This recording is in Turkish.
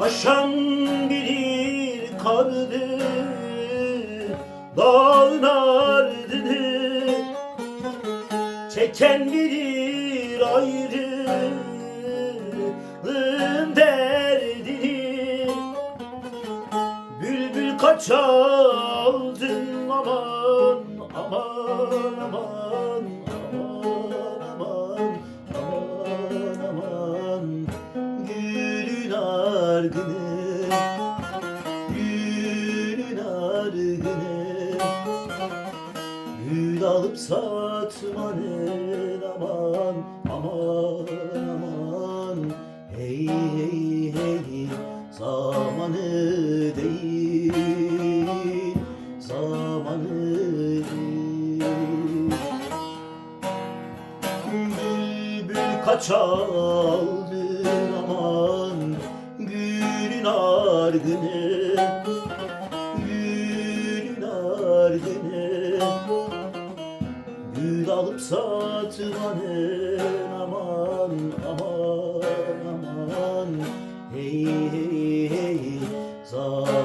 Aşan bilir kardı dağın ardını Çeken bilir ayrı. Bülbül kaç aldın aman aman aman aman aman aman Gülün argını Gülün argını Gül alıp satmanın aman aman aman Hey hey hey zamanı değil Bülbül kaç aldın aman Gülün argını Gülün argını Gül alıp satmanın aman aman aman. Hey hey hey zamanı